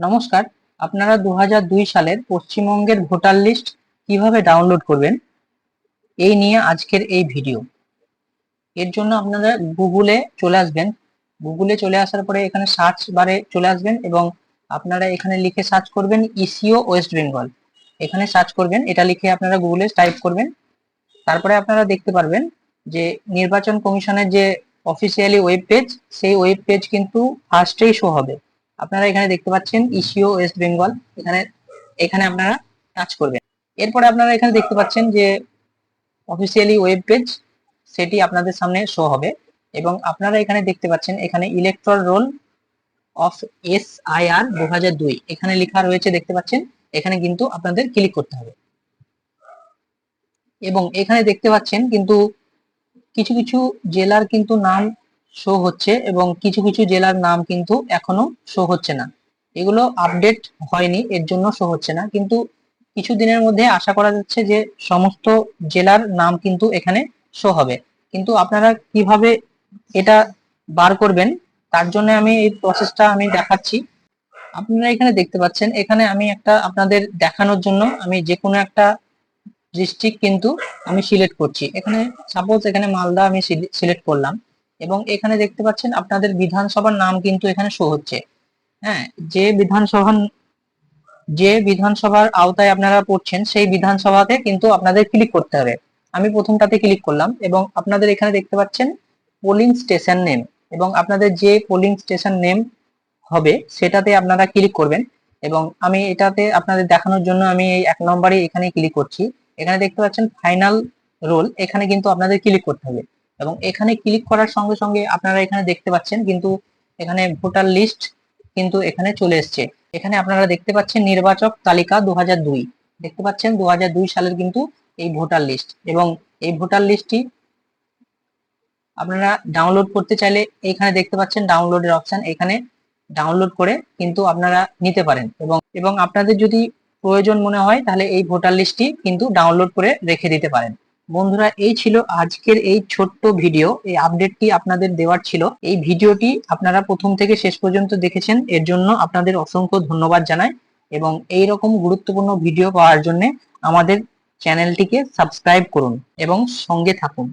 নমস্কার, আপনারা দু হাজার দুই সালের পশ্চিমবঙ্গের ভোটার লিস্ট কীভাবে ডাউনলোড করবেন? এই নিয়ে আজকের এই ভিডিও। এর জন্য আপনারা গুগলে চলে আসবেন। গুগলে চলে আসার পরে এখানে সার্চ বারে চলে আসবেন এবং আপনারা এখানে লিখে সার্চ করবেন ইসিও ওয়েস্ট বেঙ্গল। এখানে সার্চ করবেন, এটা লিখে আপনারা গুগলে টাইপ করবেন। তারপরে আপনারা দেখতে পারবেন যে নির্বাচন কমিশনের যে অফিসিয়ালি ওয়েব পেজ সেই ওয়েব পেজ কিন্তু ফার্স্টেই শো হবে। আপনারা এখানে দেখতে পাচ্ছেন ইসিও ওয়েস্ট বেঙ্গল। এখানে এখানে আপনারা টাচ করবেন। এরপরে আপনারা এখানে দেখতে পাচ্ছেন যে অফিসিয়ালি ওয়েব পেজ সেটি আপনাদের সামনে শো হবে। এবং আপনারা এখানে দেখতে পাচ্ছেন, এখানে electoral roll of S I R দু হাজার দুই। এখানে লেখা রয়েছে, দেখতে পাচ্ছেন, এখানে কিন্তু আপনাদের ক্লিক করতে হবে। এবং এখানে দেখতে পাচ্ছেন কিন্তু কিছু কিছু জেলার কিন্তু নাম শো হচ্ছে এবং কিছু কিছু জেলার নাম কিন্তু এখনও শো হচ্ছে না। এগুলো আপডেট হয়নি, এর জন্য শো হচ্ছে না। কিন্তু কিছু দিনের মধ্যে আশা করা যাচ্ছে যে সমস্ত জেলার নাম কিন্তু এখানে শো হবে। কিন্তু আপনারা কীভাবে এটা বার করবেন, তার জন্য আমি এই প্রসেসটা আমি দেখাচ্ছি। আপনারা এখানে দেখতে পাচ্ছেন, এখানে আমি একটা আপনাদের দেখানোর জন্য আমি যে কোনো একটা ডিস্ট্রিক্ট কিন্তু আমি সিলেক্ট করছি। এখানে সাপোজ এখানে মালদা আমি সিলেক্ট করলাম। এবং এখানে দেখতে পাচ্ছেন আপনাদের বিধানসভার নাম কিন্তু এখানে শো হচ্ছে। হ্যাঁ যে বিধানসভা যে বিধানসভার আওতায় আপনারা পড়ছেন, সেই বিধানসভাতে কিন্তু আপনাদের ক্লিক করতে হবে। আমি প্রথমটাতে ক্লিক করলাম এবং আপনাদের এখানে দেখতে পাচ্ছেন পোলিং স্টেশন নেম এবং আপনাদের যে পোলিং স্টেশন নেম হবে, সেটাতে আপনারা ক্লিক করবেন এবং আমি এটাতে আপনাদের দেখানোর জন্য আমি এই এক নম্বরে এখানে ক্লিক করছি। এখানে দেখতে পাচ্ছেন ফাইনাল রোল এখানে কিন্তু আপনাদের ক্লিক করতে হবে। এবং এখানে ক্লিক করার সঙ্গে সঙ্গে আপনারা এখানে দেখতে পাচ্ছেন কিন্তু এখানে ভোটার লিস্ট কিন্তু এখানে চলে এসছে। এখানে আপনারা দেখতে পাচ্ছেন নির্বাচক তালিকা দুহাজার দুই। দেখতে পাচ্ছেন দু হাজার দুই সালের কিন্তু এই ভোটার লিস্ট এবং এই ভোটার লিস্টটি আপনারা ডাউনলোড করতে চাইলে এখানে দেখতে পাচ্ছেন ডাউনলোডের অপশন এখানে ডাউনলোড করে কিন্তু আপনারা নিতে পারেন এবং এবং আপনাদের যদি প্রয়োজন মনে হয় তাহলে এই ভোটার লিস্টটি কিন্তু ডাউনলোড করে রেখে দিতে পারেন। বন্ধুরা, এই ছিল আজকের এই ছোট্ট ভিডিও এই আপডেটটি আপনাদের দেওয়ার ছিল। এই ভিডিওটি আপনারা প্রথম থেকে শেষ পর্যন্ত দেখেছেন। এর জন্য আপনাদের অসংখ্য ধন্যবাদ জানাই এবং এই রকম গুরুত্বপূর্ণ ভিডিও পাওয়ার জন্য আমাদের চ্যানেলটিকে সাবস্ক্রাইব করুন এবং সঙ্গে থাকুন।